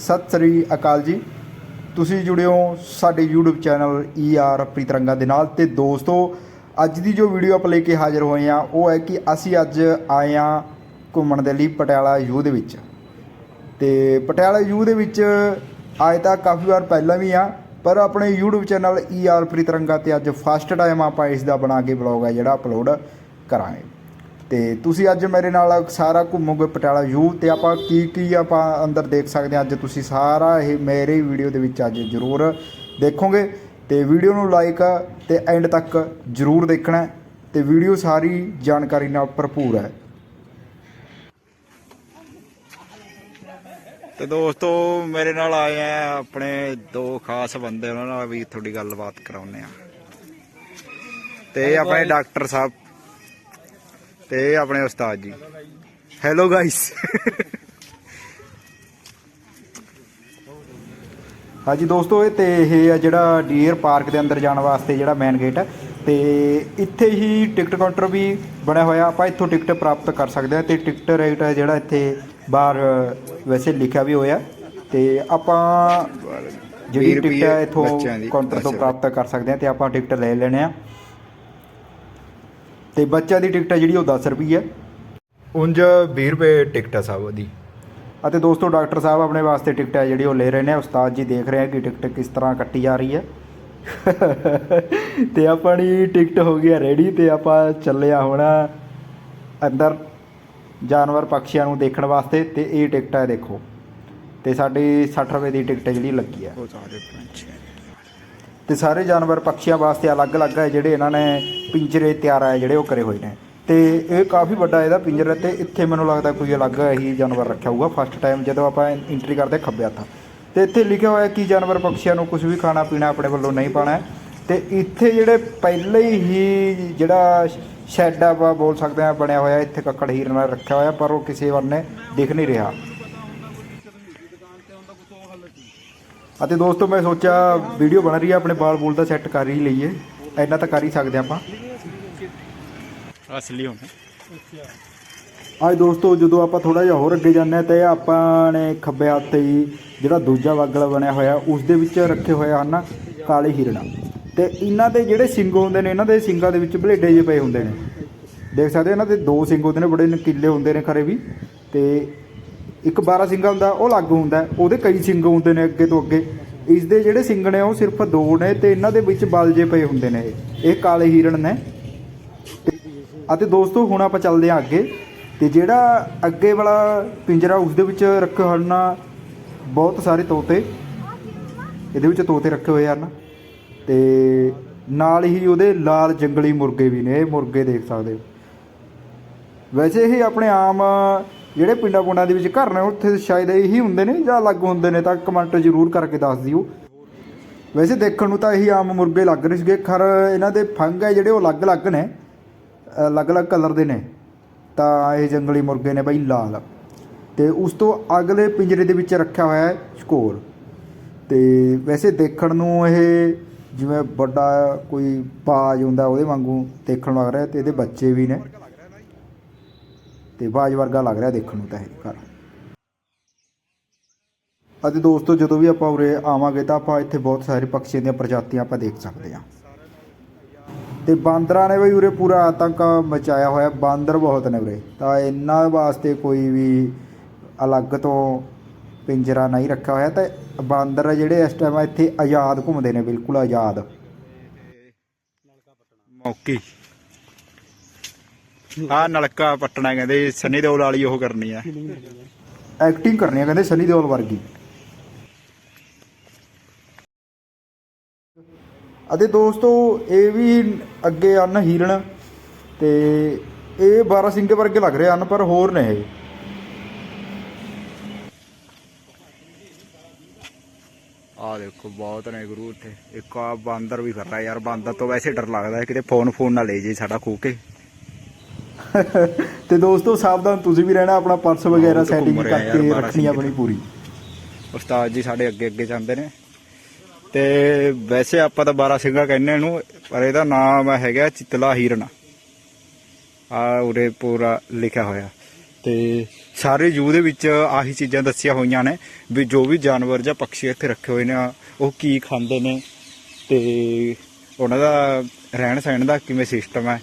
ਸਤਿ ਸ੍ਰੀ ਅਕਾਲ ਜੀ। ਤੁਸੀਂ ਜੁੜੇ ਹੋ ਸਾਡੇ YouTube ਚੈਨਲ ER ਪ੍ਰੀਤਰੰਗਾ ਦੇ ਨਾਲ ਤੇ ਦੋਸਤੋ, ਅੱਜ ਦੀ ਜੋ ਵੀਡੀਓ ਆਪਾਂ ਲੈ ਕੇ ਹਾਜ਼ਰ ਹੋਏ ਆ ਉਹ ਹੈ ਕਿ ਅਸੀਂ ਅੱਜ ਆਏ ਆ ਘੁੰਮਣ ਦੇ ਲਈ ਪਟਿਆਲਾ ਯੂ ਦੇ ਵਿੱਚ। ਤੇ ਪਟਿਆਲਾ ਯੂ ਦੇ ਵਿੱਚ ਆਏ ਤਾਂ ਕਾਫੀ ਵਾਰ ਪਹਿਲਾਂ ਵੀ ਆ ਪਰ ਆਪਣੇ YouTube ਚੈਨਲ ER ਪ੍ਰੀਤਰੰਗਾ ਤੇ ਅੱਜ ਫਸਟ ਟਾਈਮ ਆਪਾਂ ਇਸ ਦਾ ਬਣਾ ਕੇ ਬਲੌਗ ਹੈ ਜਿਹੜਾ ਅਪਲੋਡ ਕਰਾਂਗੇ। ਤੇ ਤੁਸੀਂ ਅੱਜ ਮੇਰੇ ਨਾਲ ਸਾਰਾ ਘੁੰਮੋਗੇ ਪਟਿਆਲਾ ਯੂ ਤੇ ਆਪਾਂ ਕੀ ਕੀ ਆਪਾਂ ਅੰਦਰ ਦੇਖ ਸਕਦੇ ਹਾਂ ਅੱਜ ਤੁਸੀਂ ਸਾਰਾ ਇਹ ਮੇਰੇ ਵੀਡੀਓ ਦੇ ਵਿੱਚ ਅੱਜ ਜ਼ਰੂਰ ਦੇਖੋਗੇ ਤੇ ਵੀਡੀਓ ਨੂੰ ਲਾਈਕ ਤੇ ਐਂਡ ਤੱਕ ਜ਼ਰੂਰ ਦੇਖਣਾ ਤੇ ਵੀਡੀਓ ਸਾਰੀ ਜਾਣਕਾਰੀ ਨਾਲ ਭਰਪੂਰ ਹੈ। ਤੇ ਦੋਸਤੋ ਮੇਰੇ ਨਾਲ ਆਏ ਆ ਆਪਣੇ ਦੋ ਖਾਸ ਬੰਦੇ ਉਹਨਾਂ ਨਾਲ ਵੀ ਥੋੜੀ ਗੱਲਬਾਤ ਕਰਾਉਨੇ ਆ ਤੇ ਆਪਣੇ ਡਾਕਟਰ ਸਾਹਿਬ ਤੇ ਇਹ ਆਪਣੇ ਉਸਤਾਦ ਜੀ। ਹੈਲੋ ਗਾਇਸ ਹਾਂਜੀ ਦੋਸਤੋ ਇਹ ਤੇ ਇਹ ਆ ਜਿਹੜਾ ਡੀਅਰ ਪਾਰਕ ਦੇ ਅੰਦਰ ਜਾਣ ਵਾਸਤੇ ਜਿਹੜਾ ਮੇਨ ਗੇਟ ਹੈ ਤੇ ਇੱਥੇ ਹੀ ਟਿਕਟ ਕਾਊਂਟਰ ਵੀ ਬਣਿਆ ਹੋਇਆ। ਆਪਾਂ ਇੱਥੋਂ ਟਿਕਟ ਪ੍ਰਾਪਤ ਕਰ ਸਕਦੇ ਹਾਂ। ਤੇ ਟਿਕਟ ਰੇਟ ਹੈ ਜਿਹੜਾ ਇੱਥੇ ਬਾਹਰ ਵੈਸੇ ਲਿਖਿਆ ਵੀ ਹੋਇਆ। ਤੇ ਆਪਾਂ ਜਿਹੜੀ ਟਿਕਟ ਹੈ ਇੱਥੋਂ ਕਾਊਂਟਰ ਤੋਂ ਪ੍ਰਾਪਤ ਕਰ ਸਕਦੇ ਹਾਂ ਤੇ ਆਪਾਂ ਟਿਕਟ ਲੈ ਲੈਣੇ ਆ ਤੇ ਬੱਚਿਆਂ ਦੀ ਟਿਕਟ ਹੈ ਜਿਹੜੀ ਉਹ 10 ਰੁਪਏ ਹੈ ਉਂਝ 20 ਰੁਪਏ ਟਿਕਟ ਹੈ ਸਭ ਦੀ ਅਤੇ ਦੋਸਤੋ ਡਾਕਟਰ ਸਾਹਿਬ ਆਪਣੇ ਵਾਸਤੇ ਟਿਕਟ ਹੈ ਜਿਹੜੀ ਉਹ ਲੈ ਰਹੇ ਨੇ। ਉਸਤਾਦ ਜੀ ਦੇਖ ਰਹੇ ਆ ਕਿ ਟਿਕਟ ਕਿਸ ਤਰ੍ਹਾਂ ਕੱਟੀ ਜਾ ਰਹੀ ਹੈ। ਤੇ ਆਪਣੀ ਟਿਕਟ ਹੋ ਗਈ ਹੈ ਰੈਡੀ ਤੇ ਆਪਾਂ ਚੱਲੇ ਆ ਹੁਣ ਅੰਦਰ ਜਾਨਵਰ ਪੰਛੀਆਂ ਨੂੰ ਦੇਖਣ ਵਾਸਤੇ ਤੇ ਇਹ ਟਿਕਟ ਹੈ ਦੇਖੋ। ਤੇ ਸਾਡੀ 60 ਰੁਪਏ ਦੀ ਟਿਕਟ ਜਿਹੜੀ ਲੱਗੀ ਹੈ। ਉਹ ਸਾਰੇ ਪੰਛੀ ਤੇ ਸਾਰੇ ਜਾਨਵਰ ਪੰਛੀਆਂ ਵਾਸਤੇ ਅਲੱਗ-ਅਲੱਗ ਹੈ ਜਿਹੜੇ ਇਹਨਾਂ ਨੇ ਪਿੰਜਰੇ ਤਿਆਰ ਆ ਜਿਹੜੇ ਉਹ ਕਰੇ ਹੋਏ ਨੇ। ਤੇ ਇਹ ਕਾਫੀ ਵੱਡਾ ਇਹਦਾ ਪਿੰਜਰਾ ਤੇ ਇੱਥੇ ਮੈਨੂੰ ਲੱਗਦਾ ਕੋਈ ਅਲੱਗ ਹੀ ਜਾਨਵਰ ਰੱਖਿਆ ਹੋਊਗਾ। ਫਸਟ ਟਾਈਮ ਜਦੋਂ ਆਪਾਂ ਐਂਟਰੀ ਕਰਦੇ ਖੱਬੇ ਹੱਥ। ਤੇ ਇੱਥੇ ਲਿਖਿਆ ਹੋਇਆ ਕਿ ਜਾਨਵਰ ਪੰਛੀਆਂ ਨੂੰ ਕੁਝ ਵੀ ਖਾਣਾ ਪੀਣਾ ਆਪਣੇ ਵੱਲੋਂ ਨਹੀਂ ਪਾਣਾ ਹੈ। ਤੇ ਇੱਥੇ ਜਿਹੜੇ ਪਹਿਲੇ ਹੀ ਜਿਹੜਾ ਸ਼ੈੱਡ ਆਪਾਂ ਬੋਲ ਸਕਦੇ ਆ ਬਣਿਆ ਹੋਇਆ, ਇੱਥੇ ਕੱਕੜ ਹੀਰ ਨਾਲ ਰੱਖਿਆ ਹੋਇਆ, ਪਰ ਉਹ ਕਿਸੇ ਵਰਨੇ ਦਿਖ ਨਹੀਂ ਰਿਹਾ। ਅਤੇ ਦੋਸਤੋ ਮੈਂ ਸੋਚਿਆ ਵੀਡੀਓ ਬਣ ਰਹੀ ਹੈ ਆਪਣੇ ਬਾਲ ਬੂਲ ਦਾ ਸੈੱਟ ਕਰ ਹੀ ਲਈਏ। ਇੰਨਾ ਤਾਂ ਕਰ ਹੀ ਸਕਦੇ ਆਪਾਂ। ਅਸਲੀ ਹੋਣਾ। ਅੱਜ ਦੋਸਤੋ ਜਦੋਂ ਆਪਾਂ ਥੋੜਾ ਜਿਹਾ ਹੋਰ ਅੱਗੇ ਜਾਂਦੇ ਹਾਂ ਤੇ ਆਪਾਂ ਨੇ ਖੱਬੇ ਹੱਥ ਹੀ ਜਿਹੜਾ ਦੂਜਾ ਵਾਗਲ ਬਣਿਆ ਹੋਇਆ ਉਸ ਦੇ ਵਿੱਚ ਰੱਖੇ ਹੋਏ ਹਨ ਕਾਲੇ ਹਿਰਣਾ। ਤੇ ਇਹਨਾਂ ਦੇ ਜਿਹੜੇ ਸਿੰਗ ਹੁੰਦੇ ਨੇ ਇਹਨਾਂ ਦੇ ਸਿੰਗਾਂ ਦੇ ਵਿੱਚ ਬਲੇਡੇ ਜਿਹੇ ਪਏ ਹੁੰਦੇ ਨੇ। ਦੇਖ ਸਕਦੇ ਹੋ ਇਹਨਾਂ ਦੇ ਦੋ ਸਿੰਗ ਹੁੰਦੇ ਨੇ ਬੜੇ ਨਕੀਲੇ ਹੁੰਦੇ ਨੇ ਖਰੇ ਵੀ। ਤੇ ਇੱਕ 12 ਸਿੰਗਾ ਹੁੰਦਾ ਉਹ ਅਲੱਗ ਹੁੰਦਾ ਉਹਦੇ ਕਈ ਸਿੰਗ ਹੁੰਦੇ ਨੇ ਅੱਗੇ ਤੋਂ ਅੱਗੇ। ਇਸ ਦੇ ਜਿਹੜੇ ਸਿੰਗ ਨੇ ਉਹ ਸਿਰਫ ਦੋ ਨੇ ਤੇ ਇਹਨਾਂ ਦੇ ਵਿੱਚ ਬਲ ਪਏ ਹੁੰਦੇ ਨੇ ਇਹ। ਕਾਲੇ ਹਿਰਣ ਨੇ। ਅਤੇ ਦੋਸਤੋ, ਹੁਣ ਆਪਾਂ ਚੱਲਦੇ ਹਾਂ ਅੱਗੇ। ਤੇ ਜਿਹੜਾ ਅੱਗੇ ਵਾਲਾ ਪਿੰਜਰਾ ਉਸ ਦੇ ਵਿੱਚ ਰੱਖੇ ਹਨ ਬਹੁਤ ਸਾਰੇ ਤੋਤੇ। ਇਹਦੇ ਵਿੱਚ ਤੋਤੇ ਰੱਖੇ ਹੋਏ ਹਨ। ਤੇ ਨਾਲ ਹੀ ਉਹਦੇ ਲਾਲ ਜੰਗਲੀ ਮੁਰਗੇ ਵੀ ਨੇ। ਇਹ ਮੁਰਗੇ ਦੇਖ ਸਕਦੇ ਹੋ। ਵੈਸੇ ਇਹ ਆਪਣੇ ਆਮ ਜਿਹੜੇ ਪਿੰਡਾਂ ਪੁੰਡਾਂ ਦੇ ਵਿੱਚ ਘਰ ਨੇ, ਉੱਥੇ ਸ਼ਾਇਦ ਇਹੀ ਹੁੰਦੇ ਨੇ ਜਾਂ ਅਲੱਗ ਹੁੰਦੇ ਨੇ, ਤਾਂ ਕਮੈਂਟ ਜ਼ਰੂਰ ਕਰਕੇ ਦੱਸ ਦਿਓ। ਵੈਸੇ ਦੇਖਣ ਨੂੰ ਤਾਂ ਇਹੀ ਆਮ ਮੁਰਗੇ ਲੱਗ ਰਹੇ ਸੀਗੇ। ਖਰ ਇਹਨਾਂ ਦੇ ਫੰਗ ਹੈ ਜਿਹੜੇ ਉਹ ਅਲੱਗ-ਅਲੱਗ ਨੇ, ਅਲੱਗ-ਅਲੱਗ ਕਲਰ ਦੇ ਨੇ। ਤਾਂ ਇਹ ਜੰਗਲੀ ਮੁਰਗੇ ਨੇ ਬਾਈ ਲਾਲ। ਤੇ ਉਸ ਤੋਂ ਅਗਲੇ ਪਿੰਜਰੇ ਦੇ ਵਿੱਚ ਰੱਖਿਆ ਹੋਇਆ ਹੈ ਸ਼ਕੋਰ ਤੇ ਵੈਸੇ ਦੇਖਣ ਨੂੰ ਇਹ ਜਿਵੇਂ ਵੱਡਾ ਕੋਈ ਬਾਜ ਹੁੰਦਾ ਉਹਦੇ ਵਾਂਗੂ ਦੇਖਣ ਲੱਗ ਰਿਹਾ ਤੇ ਇਹਦੇ ਬੱਚੇ ਵੀ ਨੇ। ਤੇ ਬਾਜ ਵਰਗਾ ਲੱਗ ਰਿਹਾ ਦੇਖਣ ਨੂੰ ਤਾਂ ਇਹ ਘਰ। ਅਤੇ ਦੋਸਤੋ, ਜਦੋਂ ਵੀ ਆਪਾਂ ਉਰੇ ਆਵਾਂਗੇ ਤਾਂ ਆਪਾਂ ਇੱਥੇ ਬਹੁਤ ਸਾਰੇ ਪੰਛੀਆਂ ਦੀਆਂ ਪ੍ਰਜਾਤੀਆਂ ਆਪਾਂ ਦੇਖ ਸਕਦੇ ਹਾਂ। ਤੇ ਬਾਂਦਰਾਂ ਨੇ ਵੀ ਉਰੇ ਪੂਰਾ ਆਤੰਕ ਮਚਾਇਆ ਹੋਇਆ, ਬਾਂਦਰ ਬਹੁਤ ਨੇ ਉਰੇ। ਤਾਂ ਇਹਨਾਂ ਵਾਸਤੇ ਕੋਈ ਵੀ ਅਲੱਗ ਤੋਂ ਪਿੰਜਰਾ ਨਹੀਂ ਰੱਖਿਆ ਹੋਇਆ। ਤਾਂ ਬਾਂਦਰ ਜਿਹੜੇ ਇਸ ਟਾਈਮ ਇੱਥੇ ਆਜ਼ਾਦ ਘੁੰਮਦੇ ਨੇ, ਬਿਲਕੁਲ ਆਜ਼ਾਦ। ਮੌਕੀ। ਆ ਨਲਕਾ ਪੱਟਣਾ ਕਹਿੰਦੇ ਸਨੀ ਦੇਓਲ ਵਾਲੀ ਉਹ ਕਰਨੀ ਆ। ਐਕਟਿੰਗ ਕਰਨੀ ਆ ਕਹਿੰਦੇ ਸਨੀ ਦਿਓਲ ਵਰਗੀ। ਅਤੇ ਦੋਸਤੋ ਇਹ ਵੀ ਅੱਗੇ ਹਨ ਹੀਰਨ ਤੇ ਇਹ 12 ਸਿੰਘੇ ਵਰਗੇ ਲੱਗ ਰਹੇ ਹਨ ਪਰ ਹੋਰ ਨੇ ਇਹ। ਆ ਦੇਖੋ ਬਹੁਤ ਨੇ ਗੁਰੂ ਉੱਥੇ ਇੱਕ ਆ ਬਾਂਦਰ ਵੀ ਕਰ ਰਿਹਾ ਯਾਰ ਬਾਂਦਰ ਤੋਂ ਵੈਸੇ ਡਰ ਲੱਗਦਾ ਹੈ ਕਿਤੇ ਫੋਨ ਫੋਨ ਨਾ ਲੈ ਜੇ ਸਾਡਾ ਖੋ ਕੇ। ਤੇ ਦੋਸਤੋ ਸਾਵਧਾਨ ਤੁਸੀਂ ਵੀ ਰਹਿਣਾ ਆਪਣਾ ਪਰਸ ਵਗੈਰਾ ਸੈਟਿੰਗ ਕਰਕੇ ਬਾਰਾਂ ਰੱਖਣੀ ਆਪਣੀ ਪੂਰੀ। ਉਸਤਾਦ ਜੀ ਸਾਡੇ ਅੱਗੇ ਅੱਗੇ ਜਾਂਦੇ ਨੇ। ਤੇ ਵੈਸੇ ਆਪਾਂ ਤਾਂ 12 ਸਿੰਘਾ ਕਹਿੰਦੇ ਇਹਨੂੰ ਪਰ ਇਹਦਾ ਨਾਮ ਹੈਗਾ ਚਿਤਲਾ ਹੀਰਨ। ਆ ਉਰੇ ਪੂਰਾ ਲਿਖਿਆ ਹੋਇਆ। ਤੇ ਸਾਰੇ ਜੂ ਦੇ ਵਿੱਚ ਆਹੀ ਚੀਜ਼ਾਂ ਦੱਸੀਆਂ ਹੋਈਆਂ ਨੇ ਵੀ ਜੋ ਵੀ ਜਾਨਵਰ ਜਾਂ ਪੰਛੀ ਇੱਥੇ ਰੱਖੇ ਹੋਏ ਨੇ ਉਹ ਕੀ ਖਾਂਦੇ ਨੇ ਤੇ ਉਹਨਾਂ ਦਾ ਰਹਿਣ ਸਹਿਣ ਦਾ ਕਿਵੇਂ ਸਿਸਟਮ ਹੈ।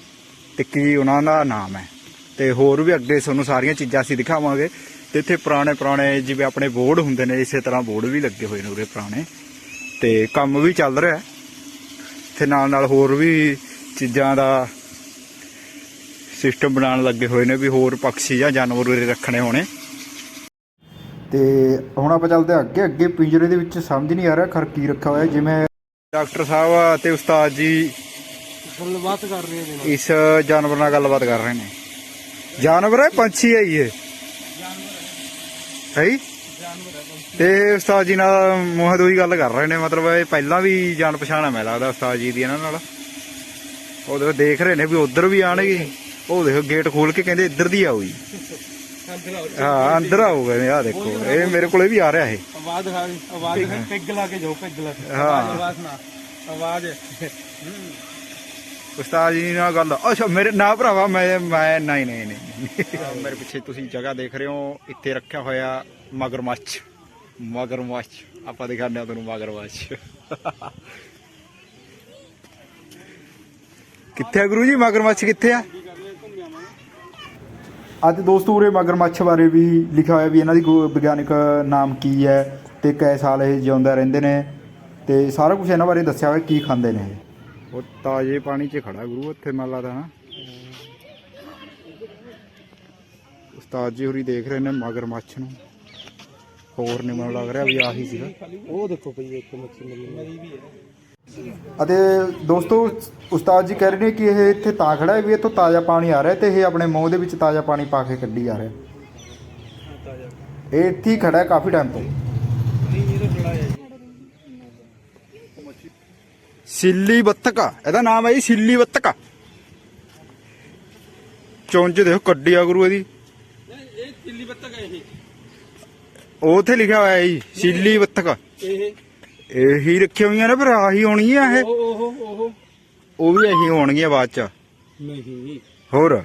ਤੇ ਕੀ ਉਹਨਾਂ ਦਾ ਨਾਮ ਹੈ। ਤੇ ਹੋਰ ਵੀ ਅੱਗੇ ਤੁਹਾਨੂੰ ਸਾਰੀਆਂ ਚੀਜ਼ਾਂ ਅਸੀਂ ਦਿਖਾਵਾਂਗੇ। ਤੇ ਇੱਥੇ ਪੁਰਾਣੇ ਪੁਰਾਣੇ ਜਿਵੇਂ ਆਪਣੇ ਬੋਰਡ ਹੁੰਦੇ ਨੇ, ਇਸੇ ਤਰ੍ਹਾਂ ਬੋਰਡ ਵੀ ਲੱਗੇ ਹੋਏ ਨੇ ਉਰੇ ਪੁਰਾਣੇ। ਤੇ ਕੰਮ ਵੀ ਚੱਲ ਰਿਹਾ ਹੈ। ਤੇ ਨਾਲ ਨਾਲ ਹੋਰ ਵੀ ਚੀਜ਼ਾਂ ਦਾ ਸਿਸਟਮ ਬਣਾਉਣ ਲੱਗੇ ਹੋਏ ਨੇ ਵੀ ਹੋਰ ਪੰਛੀ ਜਾਂ ਜਾਨਵਰ ਉਰੇ ਰੱਖਣੇ ਹੋਣੇ। ਤੇ ਹੁਣ ਆਪਾਂ ਚੱਲਦੇ ਹਾਂ ਅੱਗੇ। ਅੱਗੇ ਪਿੰਜਰੇ ਦੇ ਵਿੱਚ ਸਮਝ ਨਹੀਂ ਆ ਰਿਹਾ ਖਰ ਕੀ ਰੱਖਿਆ ਹੋਇਆ ਜਿਵੇਂ ਡਾਕਟਰ ਸਾਹਿਬ ਤੇ ਉਸਤਾਦ ਜੀ ਗੱਲਬਾਤ ਕਰ ਰਹੇ ਨੇ ਇਸ ਜਾਨਵਰ ਨਾਲ ਗੱਲਬਾਤ ਕਰ ਰਹੇ ਨੇ। ਜਾਨਵਰ ਹੈ ਪੰਛੀ ਹੈ ਇਹ। ਹੈ? ਤੇ ਉਸਤਾਦ ਜੀ ਨਾਲ ਮੂੰਹ ਦੋਈ ਗੱਲ ਕਰ ਰਹੇ ਨੇ ਮਤਲਬ ਇਹ ਪਹਿਲਾਂ ਵੀ ਜਾਣ ਪਛਾਣ ਹੈ ਮੈਨੂੰ ਲੱਗਦਾ ਉਸਤਾਦ ਜੀ ਦੀ ਇਹਨਾਂ ਨਾਲ। ਉਹ ਦੇਖੋ ਦੇਖ ਰਹੇ ਨੇ ਵੀ ਉਧਰ ਵੀ ਆਣਗੇ ਉਹ ਦੇਖੋ ਗੇਟ ਖੋਲ ਕੇ ਕਹਿੰਦੇ ਇੱਧਰ ਦੀ ਆਓ ਜੀ। ਹਾਂ ਅੰਦਰ ਆਓਗੇ ਆਹ ਦੇਖੋ ਇਹ ਮੇਰੇ ਕੋਲੇ ਵੀ ਆ ਰਿਹਾ ਇਹ। ਆਵਾਜ਼ ਆਵਾਜ਼ ਪੈਗ ਲਾ ਕੇ ਜਾਓ ਪੈਗ ਲਾ ਕੇ। ਹਾਂ। ਆਵਾਜ਼ ਨਾ ਆਵਾਜ਼। ਉਸਤਾਦ ਜੀ ਨਾਲ ਗੱਲ। ਅੱਛਾ ਮੇਰੇ ਨਾ ਭਰਾਵਾ ਮੈਂ ਮੈਂ ਨਹੀਂ ਨਹੀਂ ਨਹੀਂ। ਮੇਰੇ ਪਿੱਛੇ ਤੁਸੀਂ ਜਗ੍ਹਾ ਦੇਖ ਰਹੇ ਹੋ ਇੱਥੇ ਰੱਖਿਆ ਹੋਇਆ ਮਗਰਮੱਛ। ਮਗਰਮੱਛ। ਆਪਾਂ ਦਿਖਾਉਂਦੇ ਹਾਂ ਤੁਹਾਨੂੰ ਮਗਰਮੱਛ। ਕਿੱਥੇ ਆ ਗੁਰੂ ਜੀ? ਮਗਰਮੱਛ ਕਿੱਥੇ ਆ? ਅੱਜ ਦੋਸਤੋ ਉਰੇ ਮਗਰਮੱਛ ਬਾਰੇ ਵੀ ਲਿਖਿਆ ਹੋਇਆ ਵੀ ਇਹਨਾਂ ਦੀ ਗੋ- ਵਿਗਿਆਨਿਕ ਨਾਮ ਕੀ ਹੈ ਤੇ ਕੈ ਸਾਲ ਇਹ ਜਿਉਂਦਾ ਰਹਿੰਦੇ ਨੇ ਤੇ ਸਾਰਾ ਕੁਝ ਇਹਨਾਂ ਬਾਰੇ ਦੱਸਿਆ ਹੋਇਆ ਕੀ ਖਾਂਦੇ ਨੇ ਇਹ। ਉਹ ਤਾਜ਼ੇ ਪਾਣੀ 'ਚ ਖੜਾ ਗੁਰੂ ਉੱਥੇ ਮੰਨ ਲੱਗਦਾ ਨਾ ਉਸਤਾਦ ਜੀ ਹੋਰੀ ਦੇਖ ਰਹੇ ਨੇ ਮਗਰਮੱਛ ਨੂੰ। ਹੋਰ ਨਹੀਂ ਮੈਨੂੰ ਲੱਗ ਰਿਹਾ ਵੀ ਆਹੀ ਸੀਗਾ। ਉਹ ਦੇਖੋ ਭਈ ਇੱਕ ਮੱਛੀ ਮਰੀ ਮਰੀ ਵੀ ਹੈ। ਅਤੇ ਦੋਸਤੋ ਉਸਤਾਦ ਜੀ ਕਹਿ ਰਹੇ ਨੇ ਕਿ ਇਹ ਇੱਥੇ ਤਾਂ ਖੜਾ ਹੈ ਵੀ ਇੱਥੋਂ ਤਾਜ਼ਾ ਪਾਣੀ ਆ ਰਿਹਾ ਤੇ ਇਹ ਆਪਣੇ ਮੂੰਹ ਦੇ ਵਿੱਚ ਤਾਜ਼ਾ ਪਾਣੀ ਪਾ ਕੇ ਕੱਢੀ ਜਾ ਰਿਹਾ। ਇਹ ਇੱਥੇ ਹੀ ਖੜਾ ਹੈ ਕਾਫੀ ਟਾਈਮ ਤੋਂ ਨਹੀਂ ਇਹ ਤਾਂ ਬੜਾ ਹੈ ਸਿੱਲੀ ਬੱਤਕਾ ਇਹਦਾ ਨਾਮ ਹੈ ਜੀ ਸਿੱਲੀ ਬੱਤਕਾ ਚੁੰਝ ਦੇਖੋ ਆ ਗੁਰੂ ਇਹਦੀ। ਇਹ ਦਿੱਲੀ ਬੱਤਕ ਹੈ ਇਹ ਉਹ ਉੱਥੇ ਲਿਖਿਆ ਹੋਇਆ ਹੈ ਜੀ ਸਿੱਲੀ ਬੱਤਕਾ ਇਹ ਇਹੀ ਰੱਖੀਆਂ ਹੋਈਆਂ ਨੇ ਪਰ ਆਹੀ ਹੋਣੀ ਆ ਇਹ। ਉਹ ਉਹ ਉਹ ਉਹ ਵੀ ਇਹੀ ਹੋਣਗੀਆਂ ਬਾਅਦ ਚ। ਨਹੀਂ ਹੋਰ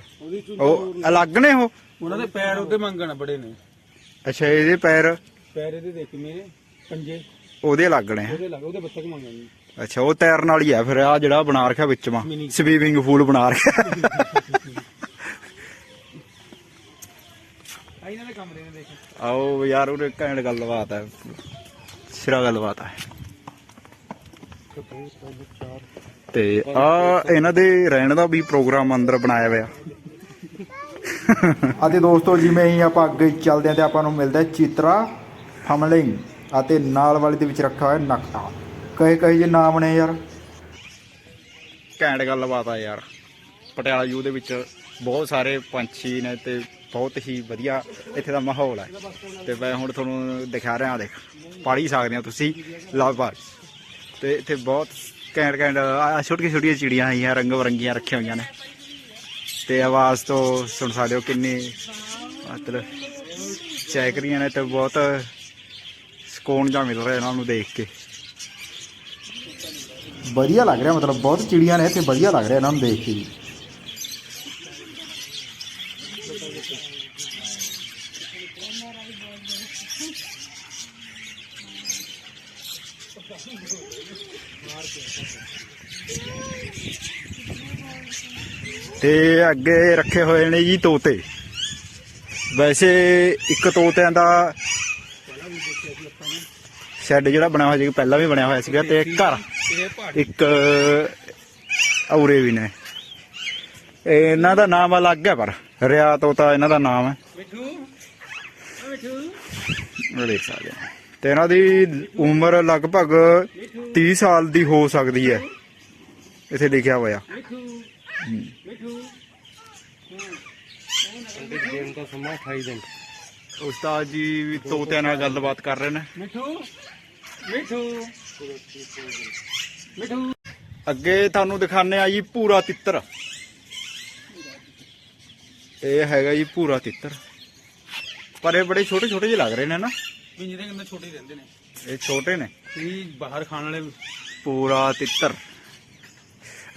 ਉਹ ਅਲੱਗ ਨੇ ਉਹ? ਉਹਨਾਂ ਦੇ ਪੈਰ ਉਹਦੇ ਮੰਗਣ ਬੜੇ ਨੇ। ਅੱਛਾ ਇਹਦੇ ਪੈਰ? ਪੈਰ ਇਹਦੇ ਦੇਖ ਮੇਰੇ ਪੰਜੇ। ਉਹਦੇ ਅਲੱਗ ਨੇ। ਉਹਦੇ ਲੱਗ ਉਹਦੇ ਬੱਤਕ ਮੰਗਣ ਅੱਛਾ ਉਹ ਤੈਰਨ ਵਾਲੀ ਆ ਫਿਰ ਆ ਜਿਹੜਾ ਬਣਾ ਰੱਖਿਆ ਵਿੱਚ। ਮਾ। ਸਵੀਮਿੰਗ ਪੂਲ ਬਣਾ ਰੱਖਿਆ। ਆ ਇਹਨਾਂ ਦੇ ਕਮਰੇ ਨੇ ਦੇਖ। ਆਓ ਯਾਰ ਉਹਦੇ ਘੈਂਟ ਗੱਲਬਾਤ ਹੈ ਸਿਰਾ ਗੱਲਬਾਤ ਹੈ ਤੇ ਆ ਇਹਨਾਂ ਦੇ ਰਹਿਣ ਦਾ ਵੀ ਪ੍ਰੋਗਰਾਮ ਅੰਦਰ ਬਣਾਇਆ ਹੋਇਆ। ਅਤੇ ਦੋਸਤੋ ਜਿਵੇਂ ਹੀ ਆਪਾਂ ਅੱਗੇ ਚੱਲਦੇ ਹਾਂ ਤੇ ਆਪਾਂ ਨੂੰ ਮਿਲਦਾ ਹੈ ਚਿਤਰਾ ਫਮਲਿੰਗ ਅਤੇ ਨਾਲ ਵਾਲੇ ਦੇ ਵਿੱਚ ਰੱਖਿਆ ਹੋਇਆ ਨਕਟਾ ਕਹੇ ਕਹੇ ਜੇ ਨਾਮ ਨੇ ਯਾਰ। ਘੈਂਟ ਗੱਲਬਾਤ ਆ ਯਾਰ। ਪਟਿਆਲਾ ਜੂ ਦੇ ਵਿੱਚ ਬਹੁਤ ਸਾਰੇ ਪੰਛੀ ਨੇ ਤੇ ਬਹੁਤ ਹੀ ਵਧੀਆ ਇੱਥੇ ਦਾ ਮਾਹੌਲ ਹੈ ਤੇ ਮੈਂ ਹੁਣ ਤੁਹਾਨੂੰ ਦਿਖਾ ਰਿਹਾ, ਦੇਖ ਪੜ੍ਹ ਹੀ ਸਕਦੇ ਹੋ ਤੁਸੀਂ ਲਵਬਾਰ ਤੇ ਇੱਥੇ ਬਹੁਤ ਘੈਂਟ ਘੈਂਟ, ਆ ਛੋਟੀਆਂ ਛੋਟੀਆਂ ਚਿੜੀਆਂ ਆਈਆਂ, ਰੰਗ ਬਰੰਗੀਆਂ ਰੱਖੀਆਂ ਹੋਈਆਂ ਨੇ। ਤੇ ਆਵਾਜ਼ ਤੋਂ ਸੁਣ ਸਕਦੇ ਹੋ ਕਿੰਨੀ ਮਤਲਬ ਚੈੱਕ ਰਹੀਆਂ ਨੇ ਤੇ ਬਹੁਤ ਸਕੂਨ ਜਾ ਮਿਲ ਰਿਹਾ ਇਹਨਾਂ ਨੂੰ ਦੇਖ ਕੇ। ਵਧੀਆ ਲੱਗ ਰਿਹਾ, ਮਤਲਬ ਬਹੁਤ ਚਿੜੀਆਂ ਨੇ ਇੱਥੇ ਵਧੀਆ ਲੱਗ ਰਿਹਾ ਇਹਨਾਂ ਨੂੰ ਦੇਖ ਕੇ ਜੀ। ਤੇ ਅੱਗੇ ਰੱਖੇ ਹੋਏ ਨੇ ਜੀ ਤੋਤੇ। ਵੈਸੇ ਇੱਕ ਤੋਤਿਆਂ ਦਾ ਸ਼ੈੱਡ ਜਿਹੜਾ ਬਣਿਆ ਹੋਇਆ ਸੀ, ਪਹਿਲਾਂ ਵੀ ਬਣਿਆ ਹੋਇਆ ਸੀਗਾ ਤੇ ਘਰ ਇੱਕ ਔਰੇ ਵੀ ਨੇ। ਇਹ ਇਹਨਾਂ ਦਾ ਨਾਮ ਅਲੱਗ ਹੈ ਪਰ ਰਿਆ ਤੋਤਾ ਇਹਨਾਂ ਦਾ ਨਾਮ ਹੈ। ਮਿੱਠੂ। ਮਿੱਠੂ। ਦੇਖ ਸਕਦੇ ਤੇ ਇਹਨਾਂ ਦੀ ਉਮਰ ਲਗਭਗ 30 ਸਾਲ ਦੀ ਹੋ ਸਕਦੀ ਹੈ। ਇੱਥੇ ਲਿਖਿਆ ਹੋਇਆ। ਮਿੱਠੂ। ਮਿੱਠੂ। ਦਿਨ ਦਾ ਸਮਾਂ 28 ਦਿਨ। ਉਸਤਾਦ ਜੀ ਵੀ ਤੋਤਿਆਂ ਨਾਲ ਗੱਲਬਾਤ ਕਰ ਰਹੇ ਨੇ। ਮਿੱਠੂ। ਮਿੱਠੂ। ਮਿੱਠੂ ਅੱਗੇ ਤੁਹਾਨੂੰ ਦਿਖਾਣੇ ਆ ਜੀ ਪੂਰਾ ਤਿੱਤਰ। ਇਹ ਹੈਗਾ ਜੀ ਪੂਰਾ ਤਿੱਤਰ। ਪਰ ਇਹ ਬੜੇ ਛੋਟੇ ਛੋਟੇ ਜਿਹੇ ਲੱਗ ਰਹੇ ਨੇ ਨਾ। ਪਿੰਜਰੇ ਕਿੰਨੇ ਛੋਟੇ ਹੀ ਰਹਿੰਦੇ ਨੇ। ਇਹ ਛੋਟੇ ਨੇ। ਇਹ ਬਾਹਰ ਖਾਣ ਵਾਲੇ ਪੂਰਾ ਤਿੱਤਰ।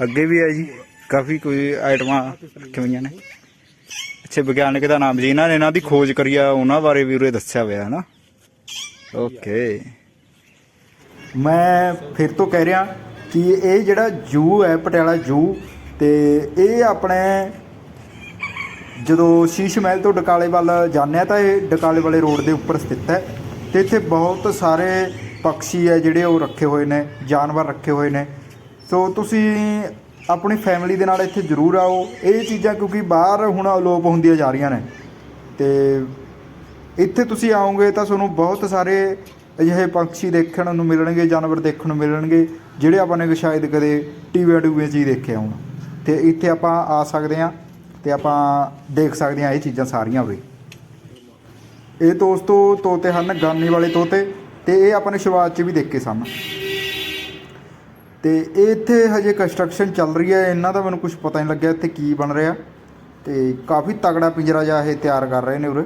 ਅੱਗੇ ਵੀ ਹੈ ਜੀ ਕਾਫੀ ਕੋਈ ਆਈਟਮਾਂ ਰੱਖੀਆਂ ਹੋਈਆਂ ਨੇ। ਅੱਛੇ ਵਿਗਿਆਨਿਕ ਦਾ ਨਾਮ ਜੀ ਇਹਨਾਂ ਨੇ ਇਹਨਾਂ ਦੀ ਖੋਜ ਕਰੀ ਆ ਉਹਨਾਂ ਬਾਰੇ ਵੀ ਉਰੇ ਦੱਸਿਆ ਹੋਇਆ ਹੈ ਨਾ। ਓਕੇ। ਮੈਂ ਫਿਰ ਤੋਂ ਕਹਿ ਰਿਹਾ ਕਿ ਇਹ ਜਿਹੜਾ ਜੂ ਹੈ, ਪਟਿਆਲਾ ਜੂ, ਤੇ ਇਹ ਆਪਣੇ ਜਦੋਂ ਸ਼ੀਸ਼ ਮਹਿਲ ਤੋਂ ਡਕਾਲੇ ਵੱਲ ਜਾਂਦੇ ਆ ਤਾਂ ਇਹ ਡਕਾਲੇ ਵਾਲੇ ਰੋਡ ਦੇ ਉੱਪਰ ਸਥਿਤ ਹੈ ਤੇ ਇੱਥੇ ਬਹੁਤ ਸਾਰੇ ਪੰਛੀ ਹੈ ਜਿਹੜੇ ਉਹ ਰੱਖੇ ਹੋਏ ਨੇ, ਜਾਨਵਰ ਰੱਖੇ ਹੋਏ ਨੇ। ਸੋ ਤੁਸੀਂ ਆਪਣੀ ਫੈਮਿਲੀ ਦੇ ਨਾਲ ਇੱਥੇ ਜ਼ਰੂਰ ਆਓ। ਇਹ ਚੀਜ਼ਾਂ ਕਿਉਂਕਿ ਬਾਹਰ ਹੁਣ ਅਲੋਪ ਹੁੰਦੀਆਂ ਜਾ ਰਹੀਆਂ ਨੇ। ਤੇ ਇੱਥੇ ਤੁਸੀਂ ਆਓਗੇ ਤਾਂ ਤੁਹਾਨੂੰ ਬਹੁਤ ਸਾਰੇ ਅਜਿਹੇ ਪੰਛੀ ਦੇਖਣ ਨੂੰ ਮਿਲਣਗੇ, ਜਾਨਵਰ ਦੇਖਣ ਨੂੰ ਮਿਲਣਗੇ, ਜਿਹੜੇ ਆਪਾਂ ਨੇ ਸ਼ਾਇਦ ਕਦੇ ਟੀਵੀਆਂ ਟੂਵੀਆਂ 'ਚ ਹੀ ਦੇਖੇ ਹੋਣ। ਤੇ ਇੱਥੇ ਆਪਾਂ ਆ ਸਕਦੇ ਹਾਂ ਤੇ ਆਪਾਂ ਦੇਖ ਸਕਦੇ ਹਾਂ ਇਹ ਚੀਜ਼ਾਂ ਸਾਰੀਆਂ ਵੀ। ਇਹ ਦੋਸਤੋ ਤੋਤੇ ਹਨ, ਗਾਨੀ ਵਾਲੇ ਤੋਤੇ ਤੇ ਇਹ ਆਪਾਂ ਨੇ ਸ਼ੁਰੂਆਤ 'ਚ ਵੀ ਦੇਖੇ ਸਨ। ਤੇ ਇਹ ਇੱਥੇ ਹਜੇ ਕੰਸਟਰਕਸ਼ਨ ਚੱਲ ਰਹੀ ਹੈ, ਇਹਨਾਂ ਦਾ ਮੈਨੂੰ ਕੁਝ ਪਤਾ ਨਹੀਂ ਲੱਗਿਆ ਇੱਥੇ ਕੀ ਬਣ ਰਿਹਾ। ਤੇ ਕਾਫੀ ਤਗੜਾ ਪਿੰਜਰਾ ਜਿਹਾ ਇਹ ਤਿਆਰ ਕਰ ਰਹੇ ਨੇ ਉਰੇ।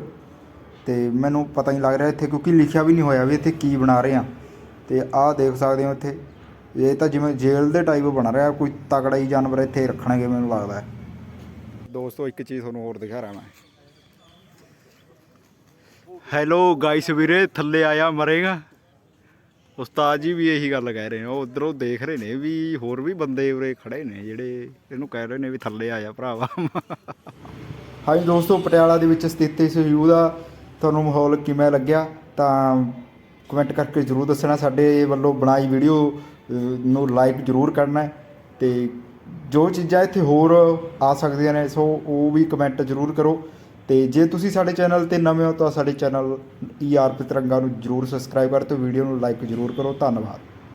ਤੇ ਮੈਨੂੰ ਪਤਾ ਨਹੀਂ ਲੱਗ ਰਿਹਾ ਇੱਥੇ ਕਿਉਂਕਿ ਲਿਖਿਆ ਵੀ ਨਹੀਂ ਹੋਇਆ ਵੀ ਇੱਥੇ ਕੀ ਬਣਾ ਰਹੇ ਆ। ਤੇ ਆਹ ਦੇਖ ਸਕਦੇ ਹੋ ਇੱਥੇ। ਇਹ ਤਾਂ ਜਿਵੇਂ ਜੇਲ੍ਹ ਦੇ ਟਾਈਪ ਬਣ ਰਿਹਾ ਕੋਈ ਤਗੜਾ ਹੀ ਜਾਨਵਰ ਇੱਥੇ ਰੱਖਣਗੇ ਮੈਨੂੰ ਲੱਗਦਾ। ਦੋਸਤੋ ਇੱਕ ਚੀਜ਼ ਤੁਹਾਨੂੰ ਹੋਰ ਦਿਖਾ ਰਿਹਾ ਮੈਂ। ਹੈਲੋ ਗਾਇਸ ਵੀਰੇ ਥੱਲੇ ਆਇਆ ਮਰੇਗਾ। ਉਸਤਾਦ ਜੀ ਵੀ ਇਹੀ ਗੱਲ ਕਹਿ ਰਹੇ ਨੇ ਉਹ ਉਧਰੋਂ ਦੇਖ ਰਹੇ ਨੇ ਵੀ ਹੋਰ ਵੀ ਬੰਦੇ ਉਰੇ ਖੜੇ ਨੇ ਜਿਹੜੇ ਇਹਨੂੰ ਕਹਿ ਰਹੇ ਨੇ ਵੀ ਥੱਲੇ ਆਇਆ ਭਰਾਵਾ। ਹਾਂਜੀ ਦੋਸਤੋ ਪਟਿਆਲਾ ਦੇ ਵਿੱਚ ਸਥਿਤ ਇਸ ਜ਼ੂ ਦਾ ਤੁਹਾਨੂੰ ਮਾਹੌਲ ਕਿਵੇਂ ਲੱਗਿਆ ਤਾਂ ਕਮੈਂਟ ਕਰਕੇ ਜ਼ਰੂਰ ਦੱਸਣਾ। ਸਾਡੇ ਵੱਲੋਂ ਬਣਾਈ ਵੀਡੀਓ ਨੂੰ ਲਾਈਕ ਜ਼ਰੂਰ ਕਰਨਾ ਹੈ ਤੇ ਜੋ ਚੀਜ਼ਾਂ ਇੱਥੇ ਹੋਰ ਆ ਸਕਦੀਆਂ ਨੇ, ਸੋ ਉਹ ਵੀ ਕਮੈਂਟ ਜ਼ਰੂਰ ਕਰੋ। ਤੇ ਜੇ ਤੁਸੀਂ ਸਾਡੇ ਚੈਨਲ ਤੇ ਨਵੇਂ ਹੋ ਤਾਂ ਸਾਡੇ ਚੈਨਲ ਈਆਰਪੀ ਤਿਰੰਗਾ ਨੂੰ ਜ਼ਰੂਰ ਸਬਸਕ੍ਰਾਈਬ ਕਰ ਤੇ ਵੀਡੀਓ ਨੂੰ ਲਾਈਕ ਜ਼ਰੂਰ ਕਰੋ। ਧੰਨਵਾਦ।